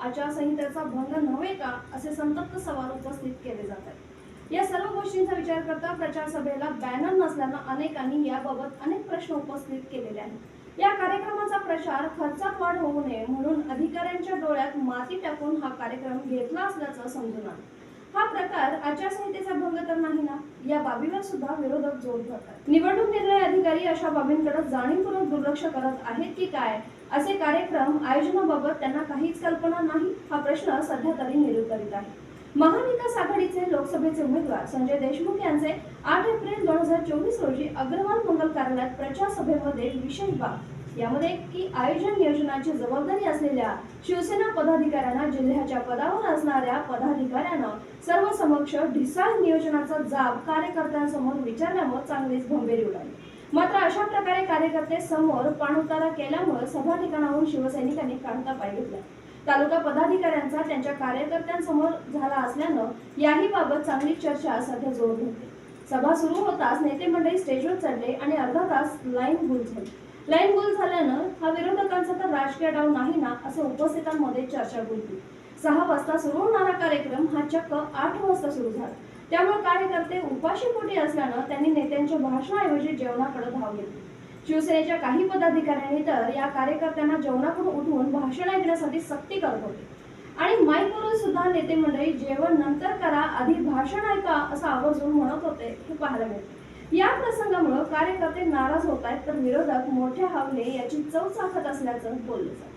आचारसंहितेचा भंग नव्हे का असे संतप्त सवाल उपस्थित केले जात आहेत. या सर्व गोष्टींचा विचार करता प्रचार सभेला बॅनर नसल्यानं अनेकांनी याबाबत अनेक प्रश्न उपस्थित केलेले आहेत. या कार्यक्रमाचा प्रचार खर्चात वाढ होऊ नये म्हणून अधिकाऱ्यांच्या डोळ्यात माती टाकून हा कार्यक्रम घेतला असल्याचं समजून आलं. हा प्रकार आचारसंहितेचा भंग तर नाही ना? या बाबीवर सुद्धा विरोधक जोर धरतात. निवडणूक निर्णय अधिकारी अशा बाबींकडे जाणीवपूर्वक दुर्लक्ष करत आहेत की काय? असे कार्यक्रम आयोजनाबाबत त्यांना काहीच कल्पना नाही हा प्रश्न सध्या तरी निरुत्तरित आहे. महाविकास आघाडीचे लोकसभेचे उमेदवार संजय देशमुख यांचे आठ एप्रिल दोन हजार चोवीस रोजी अग्रवाल मंगल कार्यालयात प्रचार सभेमध्ये विशेष बाब यामध्ये की आयोजन नियोजनाची जबाबदारी असलेल्या शिवसेना पदाधिकाऱ्यांना जिल्ह्याच्या पदावर असणाऱ्या पदाधिकाऱ्यांना सर्व समक्ष ढिसाळ नियोजनाचा जाब कार्यकर्त्यांसमोर विचारल्यामुळे चांगलीच भंबेरी उडाली. मात्र अशा प्रकारे कार्यकर्ते समोर पाणउतारा केल्यामुळे सभा ठिकाणाहून शिवसैनिकांनी काढता पाय घेतला. तालुका पदाधिकाऱ्यांचा त्यांच्या कार्यकर्त्यांसमोर झाला असल्यानं याही बाबत चांगली चर्चा सध्या जोर धरते. सभा सुरू होताच नेते मंडळी स्टेजवर चढले आणि अर्धा तास लाईन गुल झाली लाईन गोल झाल्यानं हा विरोधकांचा तर राजकीय डाव नाही ना असं उपस्थितांमध्ये चर्चा गुंतली सहा वाजता सुरू होणारा कार्यक्रम हा चक्क आठ वाजता सुरू झाला. त्यामुळे कार्यकर्ते उपाशीपोटी असल्यानं त्यांनी नेत्यांच्या भाषणाऐवजी जेवणाकडे धाव घेतली. शिवसेनेच्या काही पदाधिकाऱ्यांनी तर या कार्यकर्त्यांना जेवणाकडून उठवून भाषण ऐकण्यासाठी सक्ती करत होते आणि माईकवरून सुद्धा नेते मंडळी जेवण नंतर करा आधी भाषण ऐका असं आवर्जून म्हणत होते हे पाहायला मिळते. या प्रसंगा कार्यकर्ते नाराज होत आहेत तर विरोधक मोठ्या हावले याची चव चाखत असल्याचं बोललं जातं.